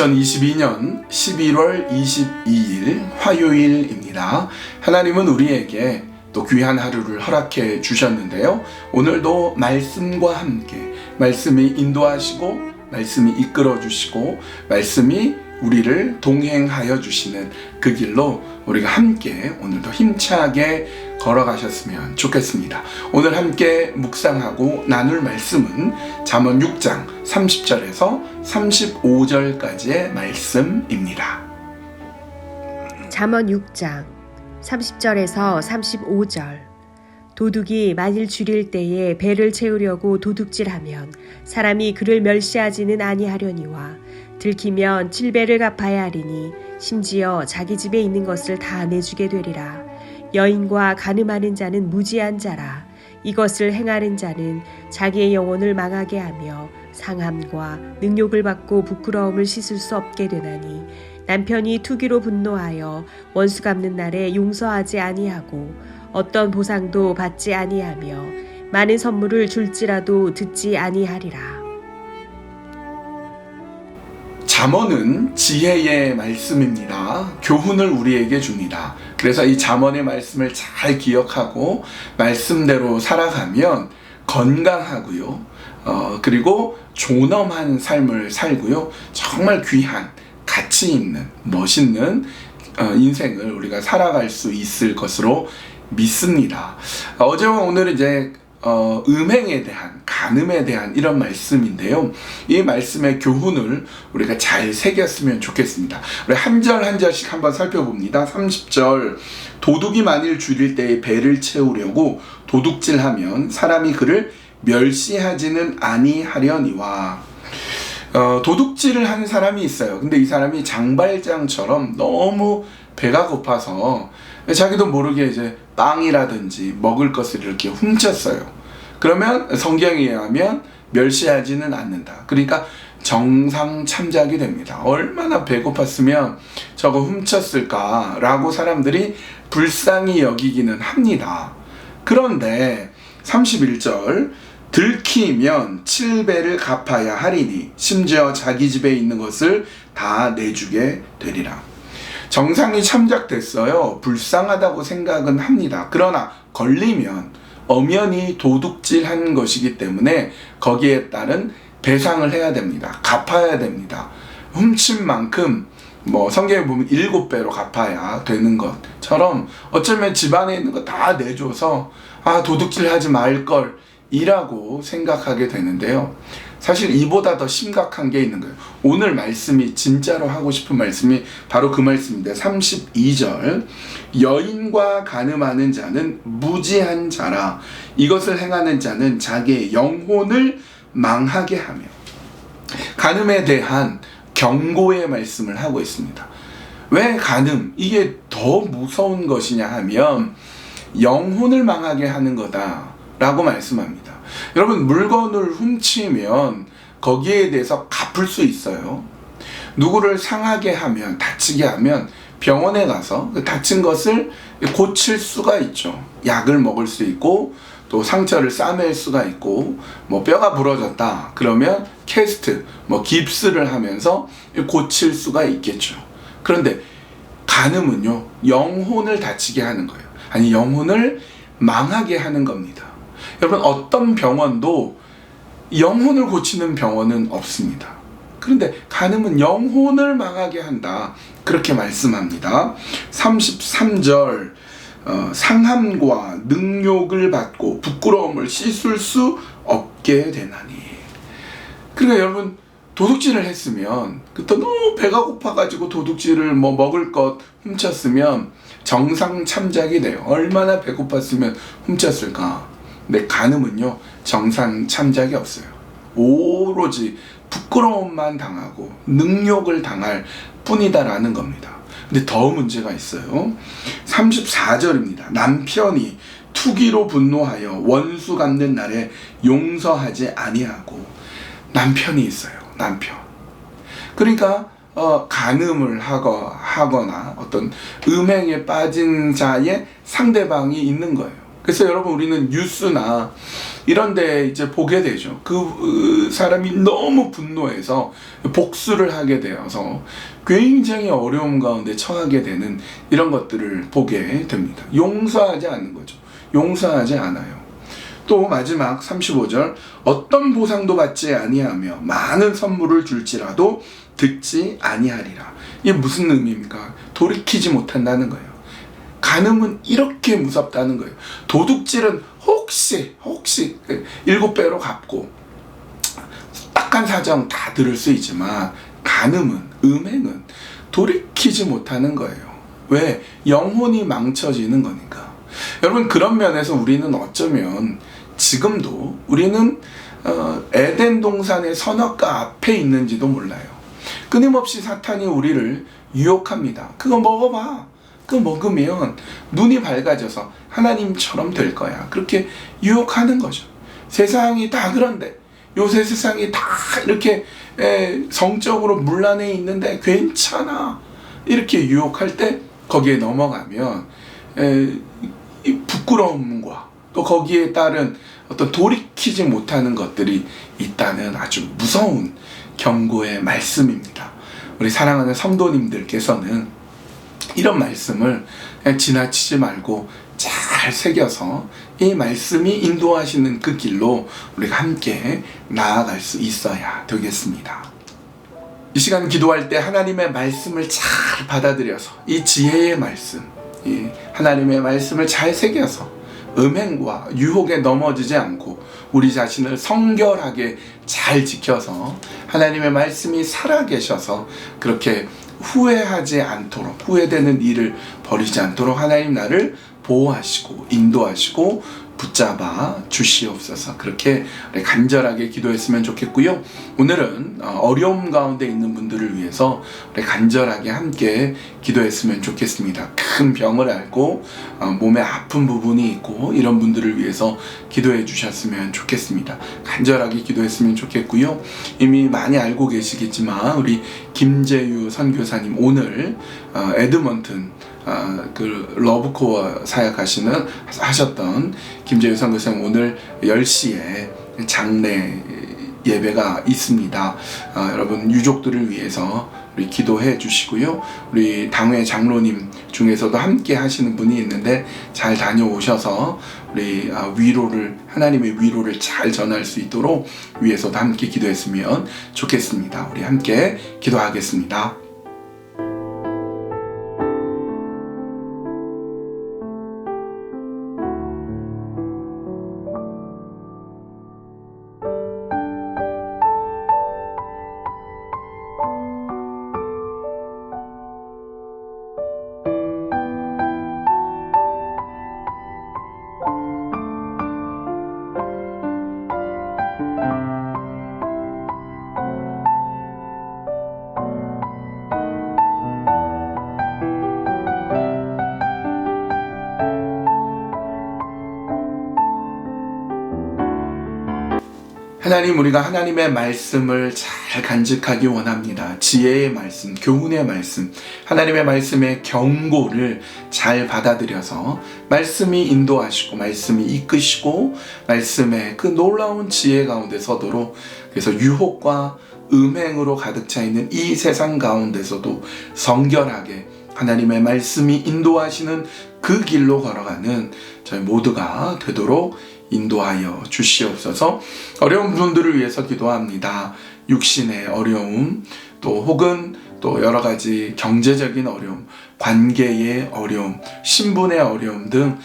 2022년 11월 22일 화요일입니다. 하나님은 우리에게 또 귀한 하루를 허락해 주셨는데요. 오늘도 말씀과 함께 말씀이 인도하시고 말씀이 이끌어 주시고 말씀이 우리를 동행하여 주시는 그 길로 우리가 함께 오늘도 힘차게 걸어가셨으면 좋겠습니다. 오늘 함께 묵상하고 나눌 말씀은 잠언 6장 30절에서 35절까지의 말씀입니다. 잠언 6장 30절에서 35절 도둑이 만일 줄일 때에 배를 채우려고 도둑질하면 사람이 그를 멸시하지는 아니하려니와 들키면 칠배를 갚아야 하리니 심지어 자기 집에 있는 것을 다 내주게 되리라 여인과 가늠하는 자는 무지한 자라 이것을 행하는 자는 자기의 영혼을 망하게 하며 상함과 능욕을 받고 부끄러움을 씻을 수 없게 되나니 남편이 투기로 분노하여 원수 갚는 날에 용서하지 아니하고 어떤 보상도 받지 아니하며 많은 선물을 줄지라도 듣지 아니하리라. 잠언은 지혜의 말씀입니다. 교훈을 우리에게 줍니다. 그래서 이 잠언의 말씀을 잘 기억하고 말씀대로 살아가면 건강하고요. 어, 그리고 존엄한 삶을 살고요. 정말 귀한 가치 있는 멋있는 어, 인생을 우리가 살아갈 수 있을 것으로 믿습니다. 어, 어제와 오늘은 이제 어, 음행에 대한 간음에 대한 이런 말씀인데요. 이 말씀의 교훈을 우리가 잘 새겼으면 좋겠습니다. 우리 한 절 한 절씩 한번 살펴봅니다. 30절 도둑이 만일 줄일 때에 배를 채우려고 도둑질하면 사람이 그를 멸시하지는 아니하려니와 어, 도둑질을 하는 사람이 있어요. 근데 이 사람이 장발장처럼 너무 배가 고파서 자기도 모르게 이제 빵이라든지 먹을 것을 이렇게 훔쳤어요. 그러면 성경에 의하면 멸시하지는 않는다. 그러니까 정상 참작이 됩니다. 얼마나 배고팠으면 저거 훔쳤을까라고 사람들이 불쌍히 여기기는 합니다. 그런데 31절 들키면 7배를 갚아야 하리니 심지어 자기 집에 있는 것을 다 내주게 되리라. 정상이 참작됐어요. 불쌍하다고 생각은 합니다. 그러나 걸리면 엄연히 도둑질한 것이기 때문에 거기에 따른 배상을 해야 됩니다. 갚아야 됩니다. 훔친 만큼 뭐 성경에 보면 일곱 배로 갚아야 되는 것처럼 어쩌면 집안에 있는 거 다 내줘서 아 도둑질 하지 말 걸 이라고 생각하게 되는데요. 사실 이보다 더 심각한 게 있는 거예요. 오늘 말씀이 진짜로 하고 싶은 말씀이 바로 그 말씀인데 32절 여인과 간음하는 자는 무지한 자라 이것을 행하는 자는 자기의 영혼을 망하게 하며 간음에 대한 경고의 말씀을 하고 있습니다. 왜 간음 이게 더 무서운 것이냐 하면 영혼을 망하게 하는 거다라고 말씀합니다. 여러분 물건을 훔치면 거기에 대해서 갚을 수 있어요. 누구를 상하게 하면 다치게 하면 병원에 가서 그 다친 것을 고칠 수가 있죠. 약을 먹을 수 있고 또 상처를 싸맬 수가 있고 뭐 뼈가 부러졌다 그러면 캐스트 뭐 깁스를 하면서 고칠 수가 있겠죠. 그런데 간음은요 영혼을 다치게 하는 거예요. 아니 영혼을 망하게 하는 겁니다. 여러분 어떤 병원도 영혼을 고치는 병원은 없습니다. 그런데 간음은 영혼을 망하게 한다. 그렇게 말씀합니다. 33절 어, 상함과 능욕을 받고 부끄러움을 씻을 수 없게 되나니. 그러니까 여러분 도둑질을 했으면 그때 너무 배가 고파가지고 도둑질을 뭐 먹을 것 훔쳤으면 정상 참작이 돼요. 얼마나 배고팠으면 훔쳤을까. 근데 간음은요 정상 참작이 없어요. 오로지 부끄러움만 당하고 능욕을 당할 뿐이다라는 겁니다. 근데 더 문제가 있어요. 34절입니다. 남편이 투기로 분노하여 원수 갚는 날에 용서하지 아니하고 남편이 있어요. 남편. 그러니까 어, 간음을 하거, 하거나 어떤 음행에 빠진 자의 상대방이 있는 거예요. 그래서 여러분 우리는 뉴스나 이런데 이제 보게 되죠. 그 으, 사람이 너무 분노해서 복수를 하게 되어서 굉장히 어려움 가운데 처하게 되는 이런 것들을 보게 됩니다. 용서하지 않는 거죠. 용서하지 않아요. 또 마지막 35절 어떤 보상도 받지 아니하며 많은 선물을 줄지라도 듣지 아니하리라. 이게 무슨 의미입니까? 돌이키지 못한다는 거예요. 간음은 이렇게 무섭다는 거예요. 도둑질은 혹시 혹시 그 일곱 배로 갚고 딱한 사정 다 들을 수 있지만 간음은 음행은 돌이키지 못하는 거예요. 왜? 영혼이 망쳐지는 거니까. 여러분 그런 면에서 우리는 어쩌면 지금도 우리는 어, 에덴 동산의 선악과 앞에 있는지도 몰라요. 끊임없이 사탄이 우리를 유혹합니다. 그거 먹어봐. 그거 먹으면 눈이 밝아져서 하나님처럼 될 거야. 그렇게 유혹하는 거죠. 세상이 다 그런데 요새 세상이 다 이렇게 에, 성적으로 문란해 있는데 괜찮아. 이렇게 유혹할 때 거기에 넘어가면 부끄러움과 또 거기에 따른 어떤 돌이키지 못하는 것들이 있다는 아주 무서운 경고의 말씀입니다. 우리 사랑하는 성도님들께서는 이런 말씀을 지나치지 말고 잘 새겨서 이 말씀이 인도하시는 그 길로 우리가 함께 나아갈 수 있어야 되겠습니다. 이 시간 기도할 때 하나님의 말씀을 잘 받아들여서 이 지혜의 말씀, 이 하나님의 말씀을 잘 새겨서 음행과 유혹에 넘어지지 않고 우리 자신을 성결하게 잘 지켜서 하나님의 말씀이 살아계셔서 그렇게 후회하지 않도록 후회되는 일을 벌이지 않도록 하나님 나를 보호하시고 인도하시고 붙잡아 주시옵소서. 그렇게 간절하게 기도했으면 좋겠고요. 오늘은 어, 어려움 가운데 있는 분들을 위해서 간절하게 함께 기도했으면 좋겠습니다. 큰 병을 앓고 어, 몸에 아픈 부분이 있고 이런 분들을 위해서 기도해 주셨으면 좋겠습니다. 간절하게 기도했으면 좋겠고요. 이미 많이 알고 계시겠지만 우리 김재유 선교사님 오늘 어, 에드먼튼 아, 그 러브코어 사역하시는 하셨던 김재유 선교사님 오늘 10시에 장례 예배가 있습니다. 아, 여러분 유족들을 위해서 우리 기도해 주시고요. 우리 당회 장로님 중에서도 함께 하시는 분이 있는데 잘 다녀오셔서 우리 아, 위로를 하나님의 위로를 잘 전할 수 있도록 위에서도 함께 기도했으면 좋겠습니다. 우리 함께 기도하겠습니다. 하나님 우리가 하나님의 말씀을 잘 간직하기 원합니다. 지혜의 말씀, 교훈의 말씀, 하나님의 말씀의 경고를 잘 받아들여서 말씀이 인도하시고 말씀이 이끄시고 말씀의 그 놀라운 지혜 가운데 서도록 그래서 유혹과 음행으로 가득 차 있는 이 세상 가운데서도 성결하게 하나님의 말씀이 인도하시는 그 길로 걸어가는 저희 모두가 되도록 인도하여 주시옵소서 어려운 분들을 위해서 기도합니다. 육신의 어려움, 또 혹은 또 여러 가지 경제적인 어려움, 관계의 어려움, 신분의 어려움 등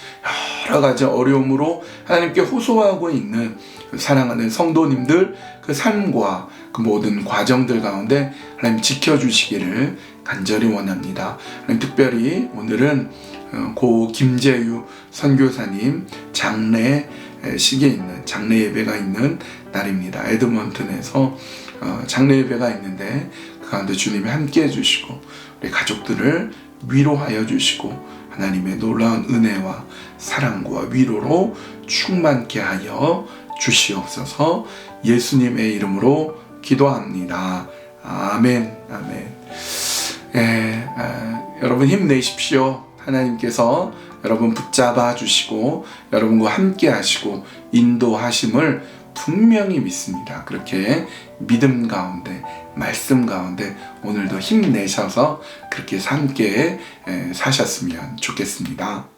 여러 가지 어려움으로 하나님께 호소하고 있는 그 사랑하는 성도님들 그 삶과 그 모든 과정들 가운데 하나님 지켜주시기를 간절히 원합니다. 하나님 특별히 오늘은 어, 고 김재유 선교사님 장례 시기에 있는 장례 예배가 있는 날입니다. 에드먼튼에서 어, 장례 예배가 있는데 그 가운데 주님이 함께 해주시고 우리 가족들을 위로하여 주시고 하나님의 놀라운 은혜와 사랑과 위로로 충만케 하여 주시옵소서 예수님의 이름으로 기도합니다. 아멘, 아멘. 예, 아, 여러분 힘내십시오. 하나님께서 여러분 붙잡아 주시고 여러분과 함께 하시고 인도하심을 분명히 믿습니다. 그렇게 믿음 가운데 말씀 가운데 오늘도 힘내셔서 그렇게 함께 에, 사셨으면 좋겠습니다.